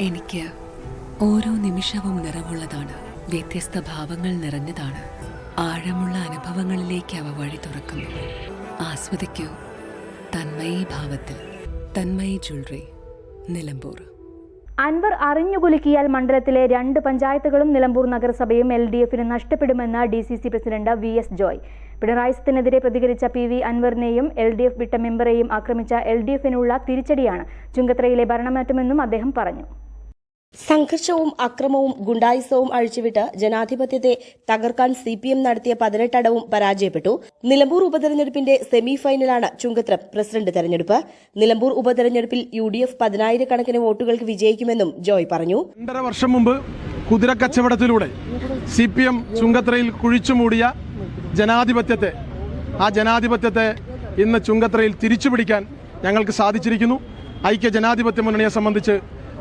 എനിക്ക് ഓരോ നിമിഷവും നിറവുള്ളതാണ്. വ്യത്യസ്ത ഭാവങ്ങൾ നിറഞ്ഞതാണ്. ആഴമുള്ള അനുഭവങ്ങളിലേക്ക് അവ വഴി തുറക്കുന്നു. ആസ്വദിക്കൂ. തന്മയി ഭാവത്തിൽ. തന്മയി ജ്വല്ലറി. നിലമ്പൂർ. അൻവർ അറിഞ്ഞുകുലുക്കിയാൽ മണ്ഡലത്തിലെ രണ്ട് പഞ്ചായത്തുകളും നിലമ്പൂർ നഗരസഭയും എൽ ഡി എഫിന് നഷ്ടപ്പെടുമെന്ന് D C C president V S Joy. Pinarayi സത്തിനെതിരെ പ്രതികരിച്ച പി വി അൻവറിനെയും എൽ ഡി എഫ് വിട്ട മെമ്പറെയും ആക്രമിച്ച എൽ ഡി എഫിനുള്ള തിരിച്ചടിയാണ് ചുങ്കത്രയിലെ ഭരണമാറ്റമെന്നും അദ്ദേഹം പറഞ്ഞു. സംഘർഷവും അക്രമവും ഗുണ്ടായിസവും അഴിച്ചുവിട്ട് ജനാധിപത്യത്തെ തകർക്കാൻ സി പി എം നടത്തിയ പതിനെട്ടടവും പരാജയപ്പെട്ടു. നിലമ്പൂർ ഉപതെരഞ്ഞെടുപ്പിന്റെ സെമി ഫൈനലാണ് ചുങ്കത്ര പ്രസിഡന്റ് തെരഞ്ഞെടുപ്പ്. നിലമ്പൂർ ഉപതെരഞ്ഞെടുപ്പിൽ യു ഡി എഫ് പതിനായിരക്കണക്കിന് വോട്ടുകൾക്ക് വിജയിക്കുമെന്നും ജോയ് പറഞ്ഞു. രണ്ടര വർഷം മുമ്പ് കുതിരക്കച്ചവടത്തിലൂടെ സി പി എം ചുങ്കത്രയിൽ കുഴിച്ചുമൂടിയ ജനാധിപത്യത്തെ ആ ജനാധിപത്യത്തെ ഇന്ന് ചുങ്കത്രയിൽ തിരിച്ചുപിടിക്കാൻ ഞങ്ങൾക്ക് സാധിച്ചിരിക്കുന്നു. ഐക്യ ജനാധിപത്യ മുന്നണിയെ സംബന്ധിച്ച്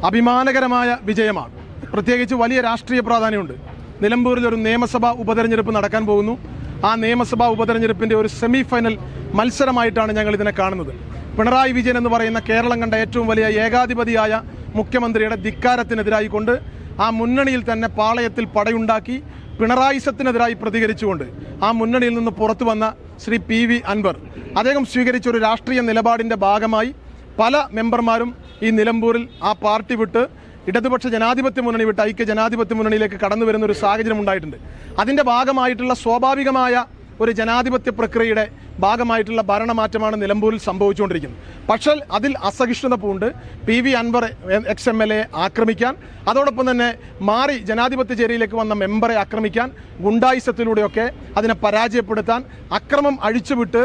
അഭിമാനകരമായ വിജയമാണ്. പ്രത്യേകിച്ച് വലിയ രാഷ്ട്രീയ പ്രാധാന്യമുണ്ട്. നിലമ്പൂരിൽ ഒരു നിയമസഭാ ഉപതെരഞ്ഞെടുപ്പ് നടക്കാൻ പോകുന്നു. ആ നിയമസഭാ ഉപതെരഞ്ഞെടുപ്പിന്റെ ഒരു സെമി ഫൈനൽ മത്സരമായിട്ടാണ് ഞങ്ങൾ ഇതിനെ കാണുന്നത്. പിണറായി വിജയൻ എന്ന് പറയുന്ന കേരളം കണ്ട ഏറ്റവും വലിയ ഏകാധിപതിയായ മുഖ്യമന്ത്രിയുടെ ധിക്കാരത്തിനെതിരായി കൊണ്ട് ആ മുന്നണിയിൽ തന്നെ പാളയത്തിൽ പടയുണ്ടാക്കി പിണറായിസത്തിനെതിരായി പ്രതികരിച്ചുകൊണ്ട് ആ മുന്നണിയിൽ നിന്ന് പുറത്തു വന്ന ശ്രീ പി വി അൻവർ. അദ്ദേഹം സ്വീകരിച്ച ഒരു രാഷ്ട്രീയ നിലപാടിന്റെ ഭാഗമായി പല മെമ്പർമാരും ഈ നിലമ്പൂരിൽ ആ പാർട്ടി വിട്ട് ഇടതുപക്ഷ ജനാധിപത്യ മുന്നണി വിട്ട് ഐക്യ ജനാധിപത്യ മുന്നണിയിലേക്ക് കടന്നു വരുന്ന ഒരു സാഹചര്യം ഉണ്ടായിട്ടുണ്ട്. അതിന്റെ ഭാഗമായിട്ടുള്ള സ്വാഭാവികമായ ഒരു ജനാധിപത്യ പ്രക്രിയയുടെ ഭാഗമായിട്ടുള്ള ഭരണമാറ്റമാണ് നിലമ്പൂരിൽ സംഭവിച്ചുകൊണ്ടിരിക്കുന്നത്. പക്ഷേ അതിൽ അസഹിഷ്ണുത പൂണ്ട് P V Anvar X M L A ആക്രമിക്കാൻ അതോടൊപ്പം തന്നെ മാറി ജനാധിപത്യ ചേരിയിലേക്ക് വന്ന മെമ്പറെ ആക്രമിക്കാൻ ഗുണ്ടായിസത്തിലൂടെയൊക്കെ അതിനെ പരാജയപ്പെടുത്താൻ അക്രമം അഴിച്ചുവിട്ട്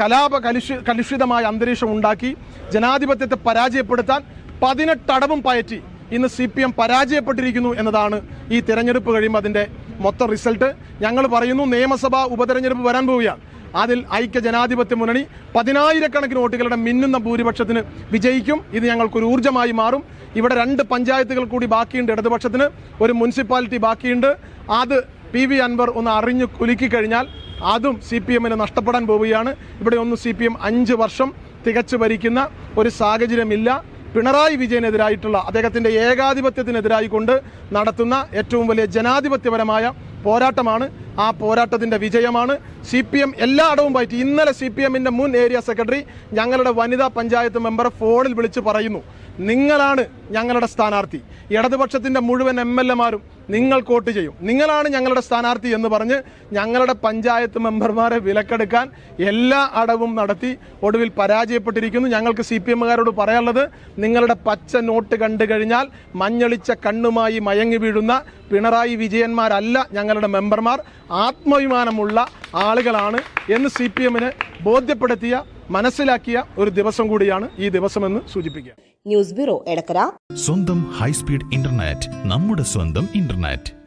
കലാപ കലുഷി കലുഷിതമായ അന്തരീക്ഷം ഉണ്ടാക്കി ജനാധിപത്യത്തെ പരാജയപ്പെടുത്താൻ പതിനെട്ടടവും പയറ്റി ഇന്ന് സി പി എം പരാജയപ്പെട്ടിരിക്കുന്നു എന്നതാണ് ഈ തെരഞ്ഞെടുപ്പ് കഴിയുമ്പോൾ അതിന്റെ മൊത്തം റിസൾട്ട്. ഞങ്ങൾ പറയുന്നു നിയമസഭാ ഉപതെരഞ്ഞെടുപ്പ് വരാൻ പോവുകയാണ്. അതിൽ ഐക്യ ജനാധിപത്യ മുന്നണി പതിനായിരക്കണക്കിന് വോട്ടുകളുടെ മിന്നുന്ന ഭൂരിപക്ഷത്തിന് വിജയിക്കും. ഇത് ഞങ്ങൾക്കൊരു ഊർജമായി മാറും. ഇവിടെ രണ്ട് പഞ്ചായത്തുകൾ കൂടി ബാക്കിയുണ്ട്. ഇടതുപക്ഷത്തിന് ഒരു മുനിസിപ്പാലിറ്റി ബാക്കിയുണ്ട്. അത് പി വി അൻവർ ഒന്ന് അറിഞ്ഞു കുലുക്കി കഴിഞ്ഞാൽ അതും സി പി എമ്മിന് നഷ്ടപ്പെടാൻ പോവുകയാണ്. ഇവിടെ ഒന്ന് സി പി എം അഞ്ച് വർഷം തികച്ചു ഭരിക്കുന്ന ഒരു സാഹചര്യമില്ല. പിണറായി വിജയനെതിരായിട്ടുള്ള അദ്ദേഹത്തിന്റെ ഏകാധിപത്യത്തിനെതിരായി കൊണ്ട് നടത്തുന്ന ഏറ്റവും വലിയ ജനാധിപത്യപരമായ പോരാട്ടമാണ്. ആ പോരാട്ടത്തിന്റെ വിജയമാണ്. സി പി എം എല്ലാ അടവും പറ്റി ഇന്നലെ സി പി എമ്മിന്റെ മുൻ ഏരിയ സെക്രട്ടറി ഞങ്ങളുടെ വനിതാ പഞ്ചായത്ത് മെമ്പർ ഫോണിൽ വിളിച്ച് പറയുന്നു. നിങ്ങളാണ് ഞങ്ങളുടെ സ്ഥാനാർത്ഥി. ഇടതുപക്ഷത്തിന്റെ മുഴുവൻ എം എൽ എമാരും നിങ്ങൾ വോട്ട് ചെയ്യും. നിങ്ങളാണ് ഞങ്ങളുടെ സ്ഥാനാർത്ഥി എന്ന് പറഞ്ഞ് ഞങ്ങളുടെ പഞ്ചായത്ത് മെമ്പർമാരെ വിലക്കെടുക്കാൻ എല്ലാ അടവും നടത്തി ഒടുവിൽ പരാജയപ്പെട്ടിരിക്കുന്നു. ഞങ്ങൾക്ക് സി പി എമ്മുകാരോട് പറയാനുള്ളത് നിങ്ങളുടെ പച്ച നോട്ട് കണ്ടു കഴിഞ്ഞാൽ മഞ്ഞളിച്ച കണ്ണുമായി മയങ്ങി വീഴുന്ന പിണറായി വിജയന്മാരല്ല ഞങ്ങളുടെ മെമ്പർമാർ. ആത്മാഭിമാനമുള്ള ആളുകളാണ് എന്ന് സി പി എമ്മിനെ ബോധ്യപ്പെടുത്തിയ മനസ്സിലാക്കിയ ഒരു ദിവസം കൂടിയാണ് ഈ ദിവസമെന്ന് സൂചിപ്പിക്കുക. News bureau Edakkara. സ്വന്തം ഹൈസ്പീഡ് ഇന്റർനെറ്റ് നമ്മുടെ സ്വന്തം ഇന്റർനെറ്റ്.